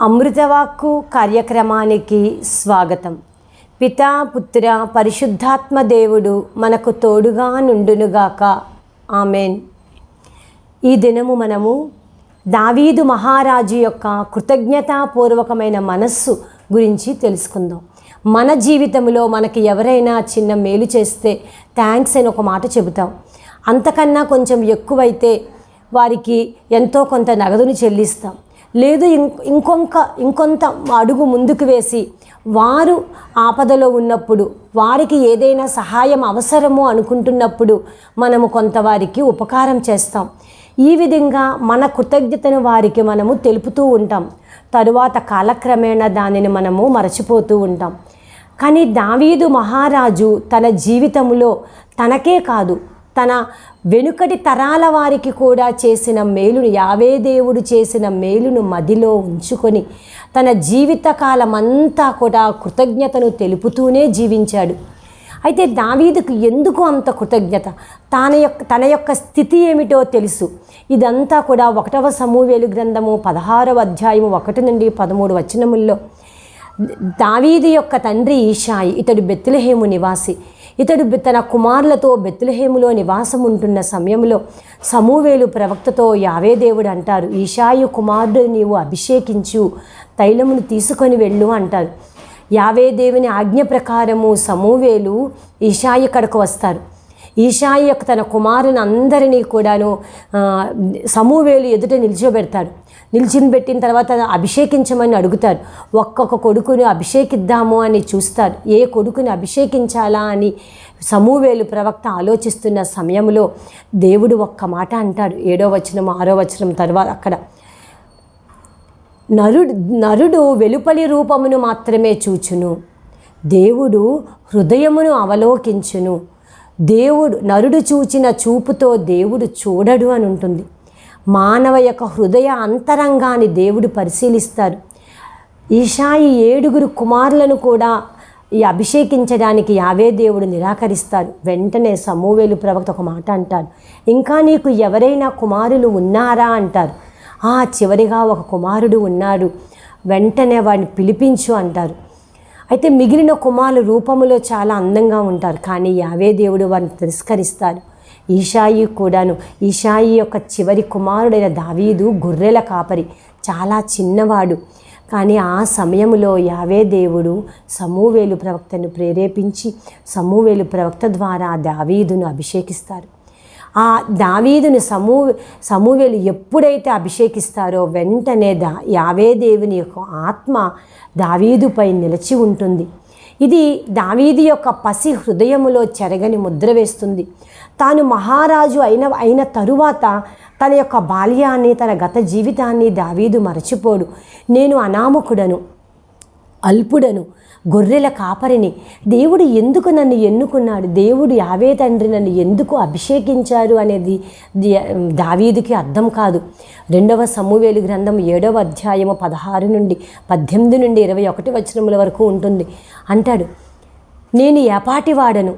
అమృతవాక్కు కార్యక్రమానికి స్వాగతం. పితా పుత్ర పరిశుద్ధాత్మ దేవుడు మనకు తోడుగా నుండునుగాక. ఆమెన్. ఈ దినము మనము దావీదు మహారాజు యొక్క కృతజ్ఞతాపూర్వకమైన మనస్సు గురించి తెలుసుకుందాం. మన జీవితంలో మనకి ఎవరైనా చిన్న మేలు చేస్తే థ్యాంక్స్ అని ఒక మాట చెబుతాం. అంతకన్నా కొంచెం ఎక్కువైతే వారికి ఎంతో కొంత నగదును చెల్లిస్తాం. లేదు ఇంకొంక ఇంకొంత అడుగు ముందుకు వేసి వారు ఆపదలో ఉన్నప్పుడు వారికి ఏదైనా సహాయం అవసరమో అనుకుంటున్నప్పుడు మనము కొంతవారికి ఉపకారం చేస్తాం. ఈ విధంగా మన కృతజ్ఞతను వారికి మనము తెలుపుతూ ఉంటాం. తరువాత కాలక్రమేణా దానిని మనము మరచిపోతూ ఉంటాం. కానీ దావీదు మహారాజు తన జీవితంలో తనకే కాదు తన వెనుకటి తరాల వారికి కూడా చేసిన మేలును యావే దేవుడు చేసిన మేలును మదిలో ఉంచుకొని తన జీవితకాలం అంతా కూడా కృతజ్ఞతను తెలుపుతూనే జీవించాడు. అయితే దావీదుకు ఎందుకు అంత కృతజ్ఞత? తన యొక్క తన యొక్క స్థితి ఏమిటో తెలుసు. ఇదంతా కూడా ఒకటవ సమూవేలు గ్రంథము పదహారవ అధ్యాయము ఒకటి నుండి పదమూడు వచనముల్లో. దావీదు యొక్క తండ్రి ఈషాయి ఇతడు బెత్తులహేము నివాసి. ఇతడు తన కుమారులతో బెత్తులహేములో నివాసం ఉంటున్న సమయంలో సమూవేలు ప్రవక్తతో యావే దేవుడు అంటారు ఈశాయు కుమారుడు నీవు అభిషేకించు తైలమును తీసుకొని వెళ్ళు అంటారు. యావే దేవుని ఆజ్ఞ ప్రకారము సమూవేలు ఈశాయి కడకు వస్తారు. ఈషాయి యొక్క తన కుమారుని అందరినీ కూడాను సమూవేలు ఎదుట నిలిచోబెడతాడు. నిలిచిన పెట్టిన తర్వాత అభిషేకించమని అడుగుతారు ఒక్కొక్క కొడుకుని అభిషేకిద్దాము అని చూస్తారు ఏ కొడుకుని అభిషేకించాలా అని సమూవేలు ప్రవక్త ఆలోచిస్తున్న సమయంలో దేవుడు ఒక్క మాట అంటాడు. ఏడో వచనం ఆరో వచనం తర్వాత అక్కడ. నరుడు నరుడు వెలుపలి రూపమును మాత్రమే చూచును. దేవుడు హృదయమును అవలోకించును. దేవుడు నరుడు చూచిన చూపుతో దేవుడు చూడడు అని ఉంటుంది. మానవ యొక్క హృదయ అంతరంగాన్ని దేవుడు పరిశీలిస్తారు. ఈషాయి ఏడుగురు కుమారులను కూడా ఈ అభిషేకించడానికి యావే దేవుడు నిరాకరిస్తారు. వెంటనే సమూవేలు ప్రవక్త ఒక మాట అంటాడు. ఇంకా నీకు ఎవరైనా కుమారులు ఉన్నారా? అంటారు. ఆ చివరిగా ఒక కుమారుడు ఉన్నాడు. వెంటనే వాడిని పిలిపించు అంటారు. అయితే మిగిలిన కుమారులు రూపములో చాలా అందంగా ఉంటారు. కానీ యావే దేవుడు వారిని తిరస్కరిస్తారు ఈషాయి కూడాను ఈషాయి యొక్క చివరి కుమారుడైన దావీదు గొర్రెల కాపరి చాలా చిన్నవాడు. కానీ ఆ సమయంలో యావే దేవుడు సమూవేలు ప్రవక్తను ప్రేరేపించి సమూవేలు ప్రవక్త ద్వారా దావీదును అభిషేకిస్తారు. ఆ దావీదుని సమూ సమూవేలు ఎప్పుడైతే అభిషేకిస్తారో వెంటనే దా యావే దేవుని యొక్క ఆత్మ దావీదుపై నిలిచి ఉంటుంది. ఇది దావీదు యొక్క పసి హృదయములో చెరగని ముద్ర వేస్తుంది. తాను మహారాజు అయిన అయిన తరువాత తన యొక్క బాల్యాన్ని తన గత జీవితాన్ని దావీదు మరచిపోడు. నేను అనామకుడను. అల్పుడను గొర్రెల కాపరిని. దేవుడు ఎందుకు నన్ను ఎన్నుకున్నాడు? దేవుడు యావే తండ్రి నన్ను ఎందుకు అభిషేకించారు అనేది దావీదుకి అర్థం కాదు. రెండవ సమూవేలు గ్రంథం ఏడవ అధ్యాయము పదహారు నుండి పద్దెనిమిది నుండి ఇరవై ఒకటి వచనముల వరకు ఉంటుంది. అంటాడు నేను ఏపాటివాడను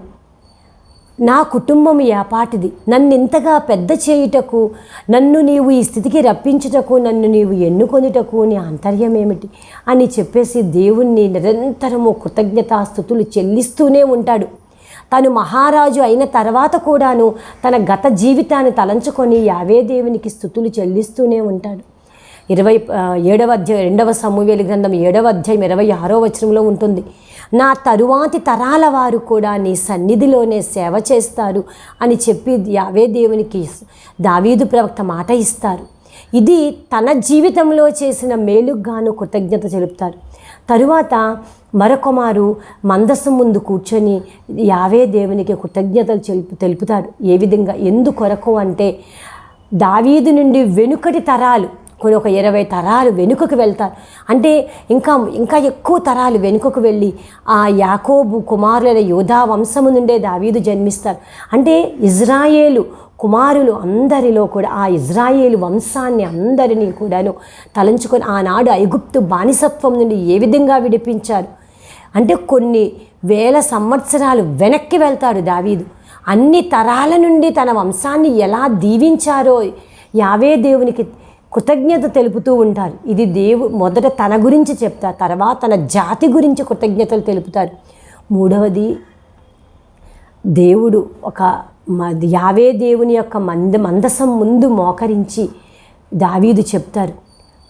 నా కుటుంబం ఏపాటిది. నన్ను ఇంతగా పెద్ద చేయుటకు నన్ను నీవు ఈ స్థితికి రప్పించుటకు నన్ను నీవు ఎన్నుకొనుటకు నీ ఆంతర్యం ఏమిటి అని చెప్పేసి దేవుణ్ణి నిరంతరము కృతజ్ఞతాస్థుతులు చెల్లిస్తూనే ఉంటాడు. తను మహారాజు అయిన తర్వాత కూడాను తన గత జీవితాన్ని తలంచుకొని యావే దేవునికి స్థుతులు చెల్లిస్తూనే ఉంటాడు. ఇరవై ఏడవ అధ్యాయం రెండవ సమూవేలి గ్రంథం ఏడవ అధ్యాయం ఇరవై ఆరో వచనంలో ఉంటుంది. నా తరువాతి తరాల వారు కూడా నీ సన్నిధిలోనే సేవ చేస్తారు అని చెప్పి యావే దేవునికి దావీదు ప్రవక్త మాట ఇస్తారు. ఇది తన జీవితంలో చేసిన మేలుగాను కృతజ్ఞత తెలుపుతారు తరువాత మరొకమారు మందస్సు ముందు కూర్చొని యావే దేవునికి కృతజ్ఞతలు తెలుపు తెలుపుతాడు ఏ విధంగా? ఎందుకొరకు అంటే దావీదు నుండి వెనుకటి తరాలు కొన్ని ఒక ఇరవై తరాలు వెనుకకు వెళ్తారు. అంటే ఇంకా ఇంకా ఎక్కువ తరాలు వెనుకకు వెళ్ళి ఆ యాకోబు కుమారుల యోధా వంశము నుండే దావీదు జన్మిస్తారు. అంటే ఇజ్రాయేలు కుమారులు అందరిలో కూడా ఆ ఇజ్రాయేలు వంశాన్ని అందరినీ కూడాను తలంచుకొని ఆనాడు ఐగుప్తు బానిసత్వం నుండి ఏ విధంగా విడిపించారు? అంటే కొన్ని వేల సంవత్సరాలు వెనక్కి వెళ్తాడు దావీదు. అన్ని తరాల నుండి తన వంశాన్ని ఎలా దీవించారో యావే దేవునికి కృతజ్ఞత తెలుపుతూ ఉంటారు. ఇది దేవు మొదట తన గురించి చెప్తారు. తర్వాత తన జాతి గురించి కృతజ్ఞతలు తెలుపుతారు. మూడవది దేవుడు ఒక మ- యావే దేవుని యొక్క మంద మందసం ముందు మోకరించి దావీదు చెప్తారు.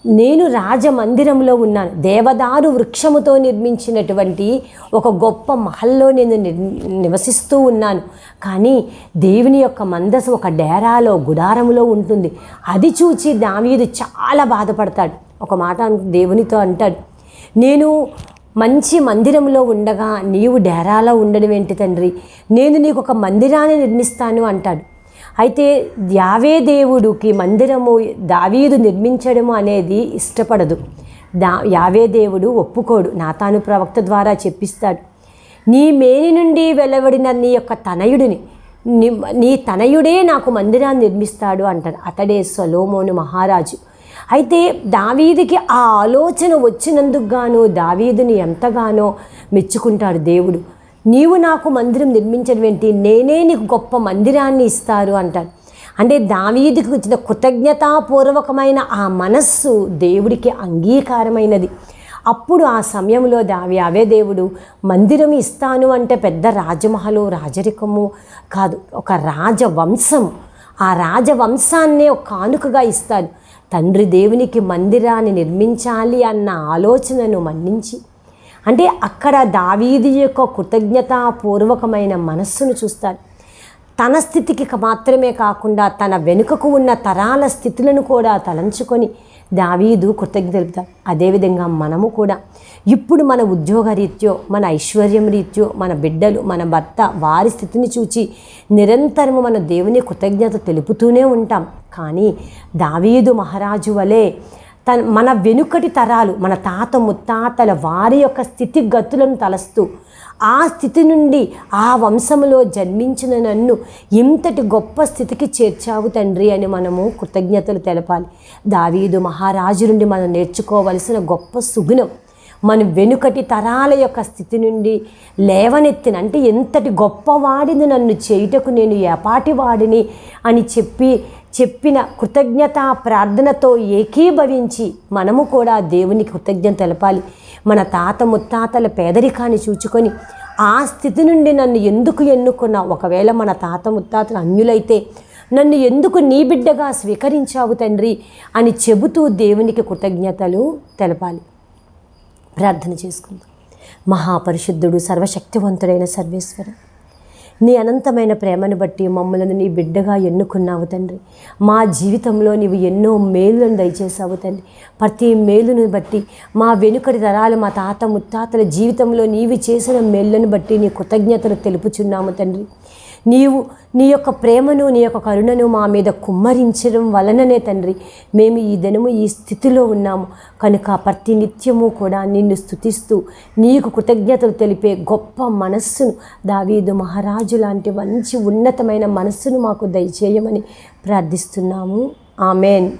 నేను రాజమందిరంలో ఉన్నాను. దేవదారు వృక్షముతో నిర్మించినటువంటి ఒక గొప్ప మహల్లో నేను నివసిస్తూ ఉన్నాను. కానీ దేవుని యొక్క మందసు ఒక డేరాలో గుడారములో ఉంటుంది. అది చూచి దావీదు చాలా బాధపడతాడు. ఒక మాట దేవునితో అంటాడు. నేను మంచి మందిరంలో ఉండగా నీవు డేరాలో ఉండడం ఏంటి తండ్రి? నేను నీకు ఒక మందిరాన్ని నిర్మిస్తాను అంటాడు. అయితే యావే దేవుడికి మందిరము దావీదు నిర్మించడము అనేది ఇష్టపడదు. దా యావే దేవుడు ఒప్పుకోడు. నాతాను ప్రవక్త ద్వారా చెప్పిస్తాడు. నీ మేని నుండి వెలువడిన నీ యొక్క తనయుడిని నీ నీ తనయుడే నాకు మందిరాన్ని నిర్మిస్తాడు అంటాడు అతడే సొలోమోను మహారాజు. అయితే దావీదికి ఆ ఆలోచన వచ్చినందుకు గాను దావీదుని ఎంతగానో మెచ్చుకుంటాడు దేవుడు. నీవు నాకు మందిరం నిర్మించడమేంటి నేనే నీకు గొప్ప మందిరాన్ని ఇస్తారు అంటాడు. అంటే దావీదికి వచ్చిన కృతజ్ఞతాపూర్వకమైన ఆ మనస్సు దేవుడికి అంగీకారమైనది. అప్పుడు ఆ సమయంలో దావి అవే దేవుడు మందిరం ఇస్తాను అంటే పెద్ద రాజమహలు రాజరికము కాదు ఒక రాజవంశం. ఆ రాజవంశాన్నే ఒక కానుకగా ఇస్తాడు. తండ్రి దేవునికి మందిరాన్ని నిర్మించాలి అన్న ఆలోచనను మన్నించి అంటే అక్కడ దావీది యొక్క కృతజ్ఞతాపూర్వకమైన మనస్సును చూస్తాడు. తన స్థితికి మాత్రమే కాకుండా తన వెనుకకు ఉన్న తరాల స్థితులను కూడా తలంచుకొని దావీదు కృతజ్ఞత తెలుపుతాడు. అదేవిధంగా మనము కూడా. ఇప్పుడు మన ఉద్యోగ రీత్యో మన ఐశ్వర్యం రీత్యో మన బిడ్డలు మన భర్త వారి స్థితిని చూచి నిరంతరము మన దేవుని కృతజ్ఞత తెలుపుతూనే ఉంటాం. కానీ దావీదు మహారాజు వలె తన మన వెనుకటి తరాలు మన తాత ముత్తాతల వారి యొక్క స్థితిగతులను తలస్తూ ఆ స్థితి నుండి ఆ వంశములో జన్మించిన నన్ను ఇంతటి గొప్ప స్థితికి చేర్చావు తండ్రి అని మనము కృతజ్ఞతలు తెలపాలి. దావీదు మహారాజు నుండి మనం నేర్చుకోవలసిన గొప్ప సుగుణం మన వెనుకటి తరాల యొక్క స్థితి నుండి లేవనెత్తిన అంటే ఎంతటి గొప్పవాడిని నన్ను చేయుటకు నేను ఎపాటి వాడిని అని చెప్పి చెప్పిన కృతజ్ఞత ప్రార్థనతో ఏకీభవించి మనము కూడా దేవునికి కృతజ్ఞత తెలపాలి. మన తాత ముత్తాతల పేదరికాన్ని చూచుకొని ఆ స్థితి నుండి నన్ను ఎందుకు ఎన్నుకున్నా? ఒకవేళ మన తాత ముత్తాతలు అన్యులైతే నన్ను ఎందుకు నీ బిడ్డగా స్వీకరించావు తండ్రి అని చెబుతూ దేవునికి కృతజ్ఞతలు తెలపాలి. ప్రార్థన చేసుకుందాం. మహాపరిశుద్ధుడు సర్వశక్తివంతుడైన సర్వేశ్వర నీ అనంతమైన ప్రేమను బట్టి మమ్మల్ని నీ బిడ్డగా ఎన్నుకున్నావు తండ్రి. మా జీవితంలో నీవు ఎన్నో మేలులను దయచేసావు తండ్రి. ప్రతి మేలును బట్టి మా వెనుకటి తరాలు మా తాత ముత్తాతల జీవితంలో నీవి చేసిన మేళ్ళను బట్టి నీ కృతజ్ఞతలు తెలుపుచున్నాము తండ్రి. నీవు నీ యొక్క ప్రేమను నీ యొక్క కరుణను మా మీద కుమ్మరించడం వలననే తండ్రి మేము ఈ దినము ఈ స్థితిలో ఉన్నాము. కనుక ప్రతి నిత్యము కూడా నిన్ను స్థుతిస్తూ నీకు కృతజ్ఞతలు తెలిపే గొప్ప మనస్సును దావీదు మహారాజు లాంటి మంచి ఉన్నతమైన మనస్సును మాకు దయచేయమని ప్రార్థిస్తున్నాము. ఆమెన్.